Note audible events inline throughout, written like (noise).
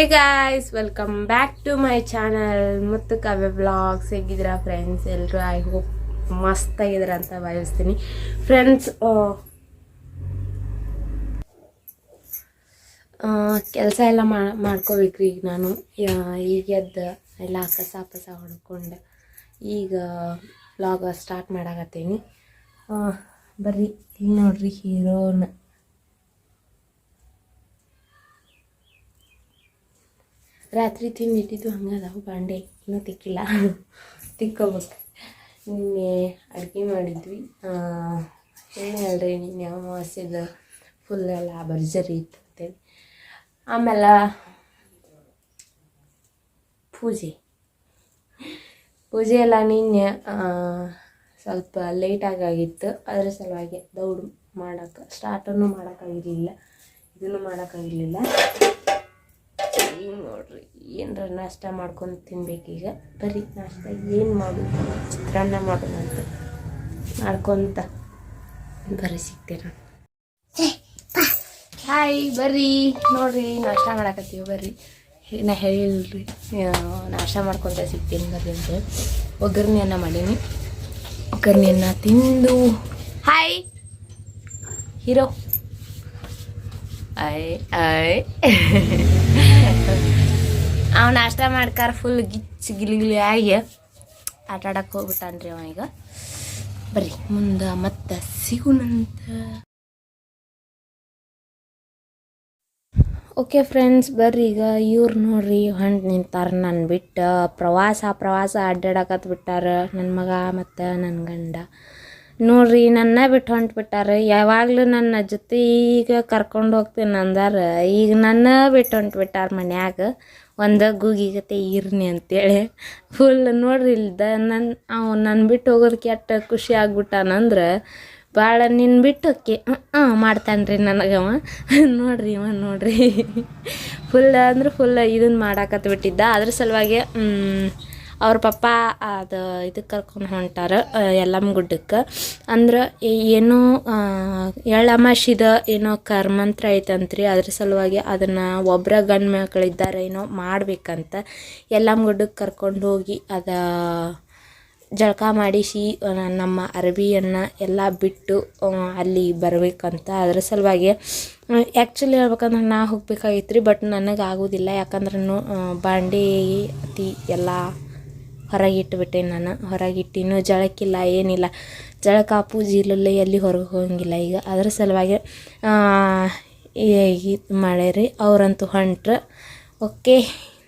Hey guys welcome back to my channel ಮತ್ತು Kavya vlogs ಹೇಗಿದ್ದೀರಾ friends ಎಲ್ಲರೂ ಐ ಹೋಪ್ ಆಗಿದ್ರ ಅಂತ ಭಾವಿಸ್ತೀನಿ. ಫ್ರೆಂಡ್ಸ್ ಕೆಲಸ ಎಲ್ಲ ಮಾಡ್ಕೋಬೇಕು ಮಾಡ್ಕೋಬೇಕ್ರಿ ಈಗ ನಾನು. ಯಾ- ಈಗ ಎದ್ದು ಎಲ್ಲ ಕಸ ಪಸ ಹೊಡ್ಕೊಂಡು. ಈಗ ಬ್ಲಾಗ್ ಸ್ಟಾರ್ಟ್ ಮಾಡಾಕತ್ತೀನಿ. ಬರ್ರಿ, ಇಲ್ಲಿ ನೋಡ್ರಿ ಹೀರೋನ. ರಾತ್ರಿ ತಿಂದಿಟ್ಟಿದ್ದು ಹಂಗೆ ಅದಾವು ಬಾಂಡೆ, ಇನ್ನೂ ತಿಕ್ಕಿಲ್ಲ. ತಿಕ್ಕೋಬೇಕು. ನಿನ್ನೆ ಅಡುಗೆ ಮಾಡಿದ್ವಿ. ಏನು ಹೇಳ್ರಿ ನಿನ್ನೆ ಅಮಾವಾಸ್ಯದ ಫುಲ್ ಎಲ್ಲ ಭರ್ಜರಿ ಇತ್ತು ಅಂತೇಳಿ ಆಮೇಲೆ ಪೂಜೆ. ಪೂಜೆ ಎಲ್ಲ ನಿನ್ನೆ ಸ್ವಲ್ಪ ಲೇಟಾಗಿ ಆಗಿತ್ತು ಅದ್ರ ಸಲುವಾಗಿ ದೌಡು ಮಾಡೋಕೆ ಸ್ಟಾರ್ಟನ್ನು ಮಾಡೋಕ್ಕಾಗಿರಲಿಲ್ಲ ಇದನ್ನು ಮಾಡೋಕ್ಕಾಗಿರಲಿಲ್ಲ ಈಗ ನೋಡ್ರಿ, ಏನರ ನಾಷ್ಟ ಮಾಡ್ಕೊಂಡು ತಿನ್ಬೇಕೀಗ ಬರೀ ನಾಷ್ಟ, ಏನು ಮಾಡೋದು ಚಿತ್ರಾನ್ನ ಮಾಡೋಣ ಅಂತ. ಮಾಡ್ಕೊಂತ. ಬರ್ರಿ ಸಿಗ್ತೀರ ಹಾಯ್, ಬರ್ರಿ. ನೋಡ್ರಿ, ನಾಷ್ಟ ಮಾಡಾಕತ್ತೀವಿ ಬರ್ರಿ. ನಾ ಹೇಳಿಲ್ರಿ ನಾಷ್ಟ ಮಾಡ್ಕೊಂತ ಸಿಗ್ತೀನಿ ಬರ್ರಿ ಅಂತ ಒಗ್ಗರಣೆಯನ್ನ ಮಾಡೀನಿ. ಒಗ್ಗರಣೆಯನ್ನ ತಿಂದು. ಹಾಯ್. ಹೀರೋ. ಐ ಐ (laughs) ಅವ ನಾಷ್ಟ ಮಾಡ್ಕಾರ ಫುಲ್ ಗಿಚ್ ಗಿಲಿಗಿಲಿ ಆಗಿ ಆಟ ಆಡಕ್ಕೆ ಹೋಗ್ಬಿಟ್ಟಾನ್ರಿ ಅವ ಈಗ. ಬರ್ರಿ, ಮುಂದೆ ಮತ್ತೆ ಸಿಗುನಂತ ಓಕೆ ಫ್ರೆಂಡ್ಸ್ ಬರ್ರಿ ಈಗ ಇವ್ರು ನೋಡ್ರಿ, ಹೊಂಟು ನಿಂತಾರ ನನ್ನ ಬಿಟ್ಟು. ಪ್ರವಾಸ ಪ್ರವಾಸ ಅಡ್ಡಾಡಕತ್ ಬಿಟ್ಟಾರ ನನ್ನ ಮಗ ಮತ್ತು ನನ್ನ ಗಂಡ. ನೋಡ್ರಿ ನನ್ನ ಬಿಟ್ಟು ಹೊಂಟು ಬಿಟ್ಟಾರ ಯಾವಾಗಲೂ ನನ್ನ ಜೊತೆ ಈಗ ಕರ್ಕೊಂಡು ಹೋಗ್ತೀನಿ ಅಂದಾರ. ಈಗ ನನ್ನ ಬಿಟ್ಟು ಹೊಂಟು ಬಿಟ್ಟಾರ ಮನ್ಯಾಗ. ಒಂದು ಗೂಗಿಗತೆ ಇರ್ನಿ ಅಂತೇಳಿ. ಫುಲ್ ನೋಡ್ರಿ, ಇಲ್ದ ನನ್ನ ಅವ್ ನನ್ನ ಬಿಟ್ಟು ಹೋಗೋದ್ ಕೆಟ್ಟ ಖುಷಿ ಆಗ್ಬಿಟ್ಟಾನಂದ್ರೆ ಭಾಳ ನಿನ್ನ ಬಿಟ್ಟು ಹಾಂ ಮಾಡ್ತಾನೆ ರೀ ನನಗವ ನೋಡ್ರಿ ಇವ, ನೋಡ್ರಿ. ಫುಲ್ ಅಂದ್ರೆ ಫುಲ್ ಇದನ್ನು ಮಾಡಾಕತ್ ಬಿಟ್ಟಿದ್ದ ಅದ್ರ ಸಲುವಾಗಿ ಅವ್ರ ಪಪ್ಪ ಅದು ಇದಕ್ಕೆ ಕರ್ಕೊಂಡು ಹೊಂಟಾರ ಎಲ್ಲಮ್ಮ ಗುಡ್ಡಕ್ಕೆ. ಅಂದ್ರೆ ಏನೋ ಎಳ್ಳಮಾಶಿದ ಏನೋ ಕರ್ಮಂತ್ರ ಐತಂತ್ರಿ, ಅದ್ರ ಸಲುವಾಗಿ ಅದನ್ನು ಒಬ್ಬರ ಗಂಡು ಮಕ್ಕಳಿದ್ದಾರೆ ಏನೋ ಮಾಡ್ಬೇಕಂತ ಯಲ್ಲಮ್ಮ ಗುಡ್ಡಕ್ಕೆ ಕರ್ಕೊಂಡು ಹೋಗಿ ಅದ ಜಳಕ ಮಾಡಿಸಿ ನಮ್ಮ ಅರಬಿಯನ್ನು ಎಲ್ಲ ಬಿಟ್ಟು ಅಲ್ಲಿ ಬರಬೇಕಂತ ಅದ್ರ ಸಲುವಾಗಿ ಆ್ಯಕ್ಚುಲಿ ಹೇಳ್ಬೇಕಂದ್ರೆ ನಾ ಹೋಗ್ಬೇಕಾಗಿತ್ತು ರೀ ಬಟ್ ನನಗೆ ಆಗೋದಿಲ್ಲ ಯಾಕಂದ್ರೆ ಬಾಂಡೆ, ಅತಿ ಎಲ್ಲ ಹೊರಗಿಟ್ಬಿಟ್ಟೆ ನಾನು. ಹೊರಗಿಟ್ಟಿನೂ ಜಳಕ್ಕಿಲ್ಲ ಏನಿಲ್ಲ. ಜಳಕ ಪೂಜೆ ಇಲ್ಲಲ್ಲ ಎಲ್ಲಿ ಹೊರಗೆ ಹೋಗಂಗಿಲ್ಲ ಈಗ. ಅದ್ರ ಸಲುವಾಗಿ ಇದು ಮಾಡ್ಯಾರಿ ಅವರಂತೂ ಹೊಂಟ್ರ. ಓಕೆ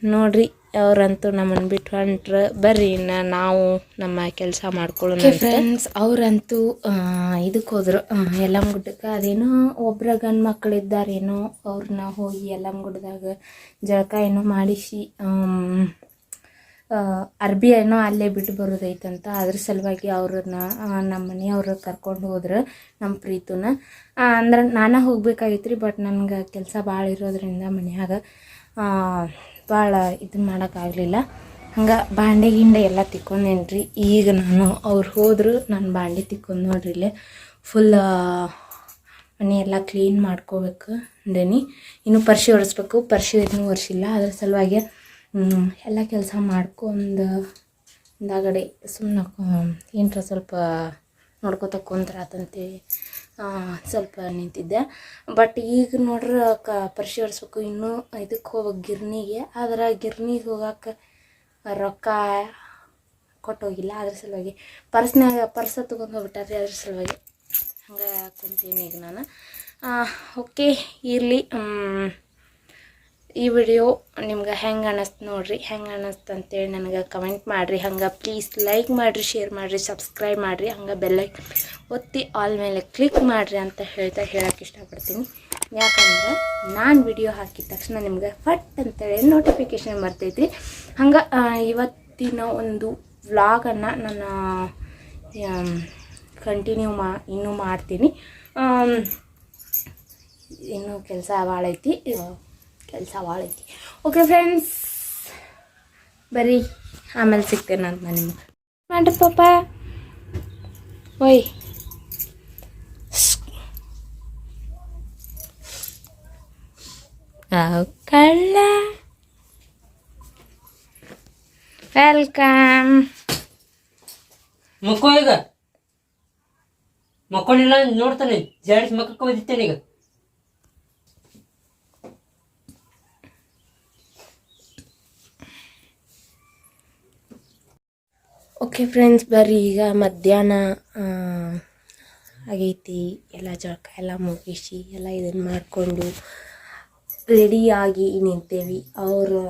ನೋಡ್ರಿ ಅವರಂತೂ ನಮ್ಮನ್ನು ಬಿಟ್ಟು ಹೊಂಟ್ರ. ಬರ್ರಿ ಇನ್ನು ನಾವು ನಮ್ಮ ಕೆಲಸ ಮಾಡ್ಕೊಳ್ಳೋಣ ಫ್ರೆಂಡ್ಸ್ ಅವರಂತೂ ಇದಕ್ಕೆ ಹೋದ್ರು. ಯಲ್ಲಮ್ಮ ಗುಡ್ಡಕ್ಕೆ ಅದೇನೋ ಒಬ್ಬರ ಗಂಡು ಮಕ್ಕಳಿದ್ದಾರೇನೋ ಅವ್ರನ್ನ ಹೋಗಿ ಯಲ್ಲಮ್ಮ ಗುಡ್ಡದಾಗ ಜಳಕ ಏನೋ ಮಾಡಿಸಿ ಆ, ಅರ್ಬಿ ಏನೋ ಅಲ್ಲೇ ಬಿಟ್ಟು ಬರೋದೈತಂತ. ಅದ್ರ ಸಲುವಾಗಿ ಅವ್ರನ್ನ ನಮ್ಮ ಮನೆಯವ್ರು ಕರ್ಕೊಂಡು ಹೋದ್ರು ನಮ್ಮ ಪ್ರೀತುನ. ಅಂದ್ರೆ ನಾನೇ ಹೋಗ್ಬೇಕಾಗಿತ್ತು ರೀ ಬಟ್ ನನಗೆ ಕೆಲಸ ಭಾಳ ಇರೋದ್ರಿಂದ ಮನ್ಯಾಗ ಭಾಳ ಇದು ಮಾಡೋಕ್ಕಾಗಲಿಲ್ಲ ಹಂಗೆ ಬಾಂಡೆ ಗಿಂಡೆ ಎಲ್ಲ ತಿಕ್ಕೊಂಡೇನು ಈಗ ನಾನು ಅವ್ರು ಹೋದ್ರು, ನಾನು ಬಾಂಡೆ ತಿಕ್ಕೊಂಡು ನೋಡ್ರಿ ಇಲ್ಲೇ ಫುಲ್ ಮನೆ ಎಲ್ಲ ಕ್ಲೀನ್ ಮಾಡ್ಕೋಬೇಕು ಅಂದೇನಿ. ಇನ್ನು ಪರ್ಶಿ ಒರೆಸ್ಬೇಕು ಪರ್ಶಿ ಇನ್ನೂ ಒರೆಸಿಲ್ಲ ಅದ್ರ ಸಲುವಾಗಿ ಎಲ್ಲ ಕೆಲಸ ಮಾಡ್ಕೊಂಡು ಹಿಂದಾಗಡೆ ಸುಮ್ಮನೆ ಏನರ ಸ್ವಲ್ಪ ನೋಡ್ಕೊತ ಕುಂದ್ರಾತಂತೇಳಿ ಆ, ಸ್ವಲ್ಪ ನಿಂತಿದ್ದೆ. ಬಟ್ ಈಗ ನೋಡ್ರೆ ಕ ಪರಿಶೀಲಿಸ್ಬೇಕು. ಇನ್ನೂ ಇದಕ್ಕೆ ಹೋಗ್ಬೇಕು ಗಿರ್ನಿಗೆ. ಆದ್ರೆ ಗಿರ್ನಿಗೆ ಹೋಗಕ್ಕೆ ರೊಕ್ಕ ಕೊಟ್ಟೋಗಿಲ್ಲ. ಅದ್ರ ಸಲುವಾಗಿ ಪರ್ಸ್ನಾಗ ಪರ್ಸ ತೊಗೊಂಡು ಹೋಗ್ಬಿಟ್ಟಾರೆ ಅದ್ರ ಸಲುವಾಗಿ. ಹಂಗೆ ಕುಂತೀನಿ ಈಗ ನಾನು. ಓಕೆ ಇರಲಿ. ಈ ವಿಡಿಯೋ ನಿಮ್ಗೆ ಹೆಂಗೆ ಅನ್ನಿಸ್ತು ನೋಡ್ರಿ, ಹೆಂಗೆ ಅನ್ನಿಸ್ತು ಅಂತೇಳಿ ನನಗೆ ಕಮೆಂಟ್ ಮಾಡಿರಿ. ಹಂಗೆ ಪ್ಲೀಸ್ ಲೈಕ್ ಮಾಡಿರಿ ಶೇರ್ ಮಾಡಿರಿ ಸಬ್ಸ್ಕ್ರೈಬ್ ಮಾಡಿರಿ. ಹಂಗೆ ಬೆಲ್ಲೈಕ್ ಒತ್ತಿ ಆಲ್ ಮೇಲೆ ಕ್ಲಿಕ್ ಮಾಡಿರಿ ಅಂತ ಹೇಳ್ತಾ ಹೇಳೋಕೆ ಇಷ್ಟಪಡ್ತೀನಿ. ಯಾಕಂದ್ರೆ ನಾನು ವಿಡಿಯೋ ಹಾಕಿದ ತಕ್ಷಣ ನಿಮ್ಗೆ ಫಟ್ ಅಂತೇಳಿ ನೋಟಿಫಿಕೇಶನ್ ಬರ್ತೈತಿ ಹಂಗೆ ಇವತ್ತಿನ ಒಂದು ವ್ಲಾಗನ್ನು ನಾನು ಕಂಟಿನ್ಯೂ ಮಾ ಇನ್ನೂ ಮಾಡ್ತೀನಿ. ಇನ್ನೂ ಕೆಲಸ ಭಾಳ ಐತಿ. ಕೆಲಸ ಭಾಳ ಐತಿ. ಓಕೆ ಫ್ರೆಂಡ್ಸ್ ಬರ್ರಿ ಆಮೇಲೆ ಸಿಗ್ತೇನೆ ಅಂತ ನಾನು ನಿಮ್ಗೆ. ಮಾಡ್ರಿ ಪಾಪ. ಓಯ್. ಕಳ್ಳ. ವೆಲ್ಕಮ್ ಮಕ್ಕೋ ಈಗ. ಮಕ್ಕೊಂಡಿಲ್ಲ ನೋಡ್ತಾನೆ. ಜಾಡಿಸಿ ಮಕ್ಕಕ್ಕೆ ಬಂದಿತ್ತೇನೆ ಈಗ. ಓಕೆ ಫ್ರೆಂಡ್ಸ್ ಬರ್ರಿ ಈಗ ಮಧ್ಯಾಹ್ನ ಆಗೈತಿ. ಎಲ್ಲ ಜಳಕ ಎಲ್ಲ ಮುಗಿಸಿ ಎಲ್ಲ ಇದನ್ನು ಮಾಡಿಕೊಂಡು ರೆಡಿಯಾಗಿ ನಿಂತೇವಿ. ಅವರು,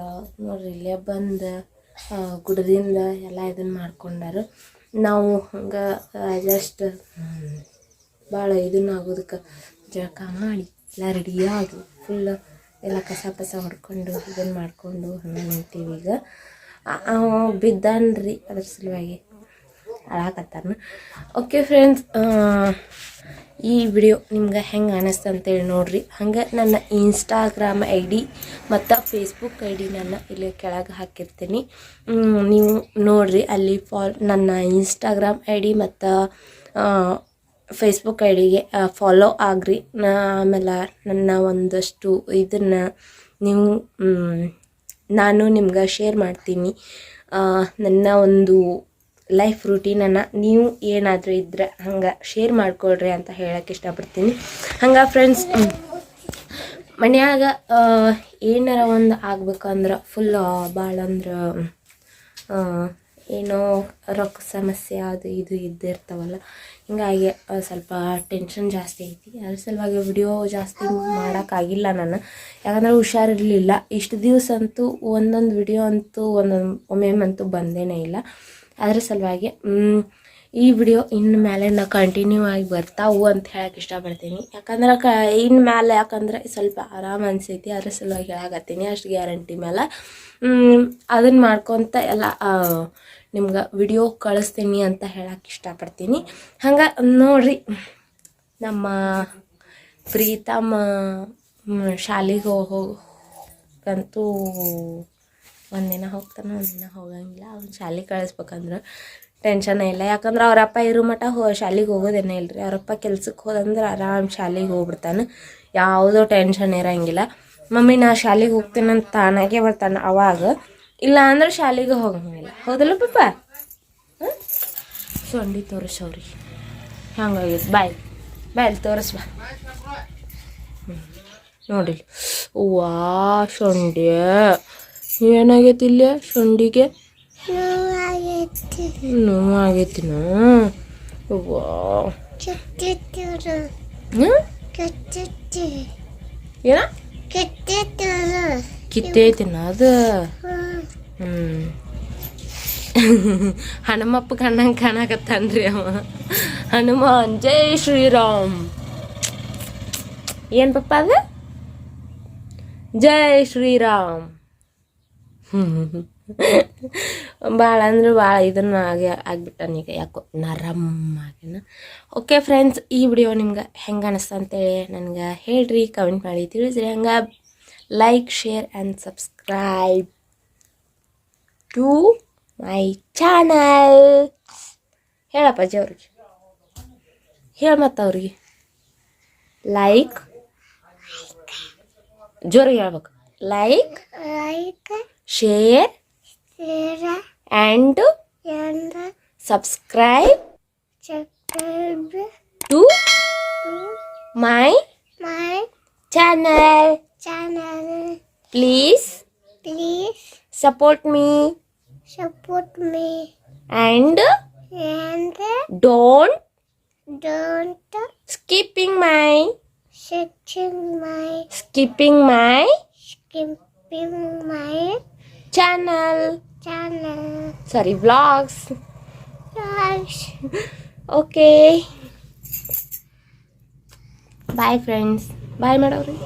ನೋಡ್ರಿ, ಇಲ್ಲೇ ಬಂದು ಗುಡದಿಂದ ಎಲ್ಲ ಇದನ್ನು ಮಾಡ್ಕೊಂಡಾರ. ನಾವು ಹಂಗೆ ಜಸ್ಟ್ ಭಾಳ ಇದನ್ನ ಆಗೋದಕ್ಕೆ ಜಳಕ ಮಾಡಿ ಎಲ್ಲ ರೆಡಿಯಾಗಿ ಫುಲ್ ಎಲ್ಲ ಕಸ ಪಸ ಹೊಡ್ಕೊಂಡು ಇದನ್ನು ಮಾಡಿಕೊಂಡು ಹಂಗೆ ನಿಂತೀವಿ ಈಗ. ಬಿದ್ದಾನ್ರಿ ಅದ್ರ ಸಲುವಾಗಿ ಅಳಾಕತ್ತಾನ ಓಕೆ ಫ್ರೆಂಡ್ಸ್ ಈ ವಿಡಿಯೋ ನಿಮ್ಗೆ ಹೆಂಗೆ ಅನಿಸ್ತು ಅಂತೇಳಿ ನೋಡಿರಿ. ಹಂಗೆ ನನ್ನ ಇನ್ಸ್ಟಾಗ್ರಾಮ್ ಐ ಡಿ ಮತ್ತು ಫೇಸ್ಬುಕ್ ಐ ಡಿ ನನ್ನ ಇಲ್ಲಿ ಕೆಳಗೆ ಹಾಕಿರ್ತೀನಿ. ನೀವು ನೋಡಿರಿ ಅಲ್ಲಿ ಫಾಲ್ ನನ್ನ ಇನ್ಸ್ಟಾಗ್ರಾಮ್ ಐ ಡಿ ಮತ್ತು ಫೇಸ್ಬುಕ್ ಐ ಡಿಗೆ ಫಾಲೋ ಆಗ್ರಿ. ಆಮೇಲೆ ನನ್ನ ಒಂದಷ್ಟು ಇದನ್ನು ನೀವು ನಾನು ನಿಮ್ಗೆ ಶೇರ್ ಮಾಡ್ತೀನಿ. ನನ್ನ ಒಂದು ಲೈಫ್ ರೂಟೀನನ್ನು ನೀವು ಏನಾದರೂ ಇದ್ದರೆ ಹಂಗೆ ಶೇರ್ ಮಾಡ್ಕೊಳ್ರಿ ಅಂತ ಹೇಳಕ್ಕೆ ಇಷ್ಟಪಡ್ತೀನಿ. ಹಂಗೆ ಫ್ರೆಂಡ್ಸ್ ಮನ್ಯಾಗ ಏನಾರ ಒಂದು ಆಗ್ಬೇಕಂದ್ರೆ ಫುಲ್ ಭಾಳ ಅಂದ್ರೆ ಏನೋ ರೊಕ್ಕ ಸಮಸ್ಯೆ ಅದು ಇದು ಇದ್ದಿರ್ತಾವಲ್ಲ ಹಿಂಗಾಗಿ ಸ್ವಲ್ಪ ಟೆನ್ಷನ್ ಜಾಸ್ತಿ ಐತಿ. ಅದ್ರ ಸಲುವಾಗಿ ವಿಡಿಯೋ ಜಾಸ್ತಿ ಮಾಡೋಕ್ಕಾಗಿಲ್ಲ ನಾನು. ಯಾಕಂದರೆ ಹುಷಾರಿರಲಿಲ್ಲ. ಇಷ್ಟು ದಿವಸ ಅಂತೂ ಒಂದೊಂದು ವಿಡಿಯೋ ಅಂತೂ ಒಂದೊಂದು ಒಮ್ಮೆಮ್ಮಂತೂ ಬಂದೇನೇ ಇಲ್ಲ. ಅದರ ಸಲುವಾಗಿ ಈ ವಿಡಿಯೋ ಇನ್ನು ಮೇಲೆ ನಾ ಕಂಟಿನ್ಯೂ ಆಗಿ ಬರ್ತಾವು ಅಂತ ಹೇಳಕ್ಕೆ ಇಷ್ಟಪಡ್ತೀನಿ. ಯಾಕಂದ್ರೆ ಕ ಇನ್ನು ಮೇಲೆ ಯಾಕಂದ್ರೆ ಸ್ವಲ್ಪ ಆರಾಮ್ ಅನಿಸೈತಿ, ಅದ್ರ ಸಲುವಾಗಿ ಹೇಳಕತ್ತೀನಿ, ಅಷ್ಟು ಗ್ಯಾರಂಟಿ ಮೇಲೆ ಅದನ್ನು ಮಾಡ್ಕೊತ ಎಲ್ಲ ನಿಮ್ಗೆ ವಿಡಿಯೋ ಕಳಿಸ್ತೀನಿ ಅಂತ ಹೇಳಕ್ಕೆ ಇಷ್ಟಪಡ್ತೀನಿ. ಹಂಗೆ ನೋಡ್ರಿ, ನಮ್ಮ ಪ್ರೀತಮ್ಮ ಶಾಲೆಗೆ ಹೋಗಂತೂ ಒಂದಿನ ಹೋಗ್ತಾನೆ, ಒಂದಿನ ಹೋಗಂಗಿಲ್ಲ. ಅವ್ನು ಶಾಲೆಗೆ ಕಳಿಸ್ಬೇಕಂದ್ರೆ. ಟೆನ್ಷನ್ ಇಲ್ಲ. ಯಾಕಂದ್ರೆ ಅವರಪ್ಪ ಇರೋ ಮಟ್ಟ ಹೋ, ಶಾಲೆಗೆ ಹೋಗೋದೇನೇ ಇಲ್ಲ ರೀ ಅವರಪ್ಪ ಕೆಲ್ಸಕ್ಕೆ ಹೋದಂದ್ರೆ ಆರಾಮ್ ಶಾಲೆಗೆ ಹೋಗ್ಬಿಡ್ತಾನೆ. ಯಾವುದೋ ಟೆನ್ಷನ್ ಇರೋಂಗಿಲ್ಲ. ಮಮ್ಮಿ, ನಾ ಶಾಲೆಗೆ ಹೋಗ್ತೇನೆ ಅಂತ ತಾನಾಗೆ ಬರ್ತಾನೆ ಅವಾಗ. ಇಲ್ಲ ಅಂದ್ರೆ ಶಾಲೆಗೆ ಹೋಗಂಗಿಲ್ಲ. ಹೌದಲ್ಲ ಪಪ್ಪ? ಹಾಂ? ಸೊಂಡಿ ತೋರಿಸವ್ರಿ. ಹಂಗಾಗಿ ಬಾಯ್. ಬಾಯ್ ತೋರಿಸ್ ಬಾ. ನೋಡಿರಿ ವಾ ಶೊಂಡಿ ಏನಾಗೈತಿ ಇಲ್ಲಿ? ಶೊಂಡಿಗೆ ನೋವಾಗೈತಿನ ವಾ ಹ್ಮ್? ಏನ ಕಿತ್ತೈತಿನ ಅದು ಹ್ಮ್ ಹನುಮಪ್ಪ ಕಣ್ಣಂಗೆ ಕಾಣಕತ್ತಾನ್ರಿ ಅವ ಹನುಮಾನ್ ಜೈ ಶ್ರೀರಾಮ್ ಏನ್ ಪಪ್ಪ ಅದು ಜೈ ಶ್ರೀರಾಮ್ (laughs) ಭಾಳ ಅಂದ್ರೆ ಭಾಳ ಇದನ್ನ ಆಗಿ ಆಗ್ಬಿಟ್ಟಾನೀಗ ಯಾಕೋ ನರಮ್ ಆಗಿನ. ಓಕೆ ಫ್ರೆಂಡ್ಸ್ ಈ ವಿಡಿಯೋ ನಿಮ್ಗೆ ಹೆಂಗೆ ಅನಿಸ್ತು ಅಂತೇಳಿ ನನಗೆ ಹೇಳ್ರಿ ಕಮೆಂಟ್ ಮಾಡಿ ತಿಳಿಸ್ರಿ. ಹಂಗೆ like share and subscribe to my channel ಹೇಳಪ್ಪಾಜಿ ಅವ್ರಿಗೆ. ಹೇಳ ಮತ್ತು ಅವ್ರಿಗೆ. ಲೈಕ್ ಜೋರಿಗೆ ಹೇಳ್ಬೇಕು. Like like share, share and, and subscribe, subscribe to, to my, my channel. channel. Please, please support me. Support me. And, and don't, don't skipping my, skipping my, skipping my, skipping my channel channel. Sorry vlogs Guys, okay bye friends bye ಮಾಡೋರಿ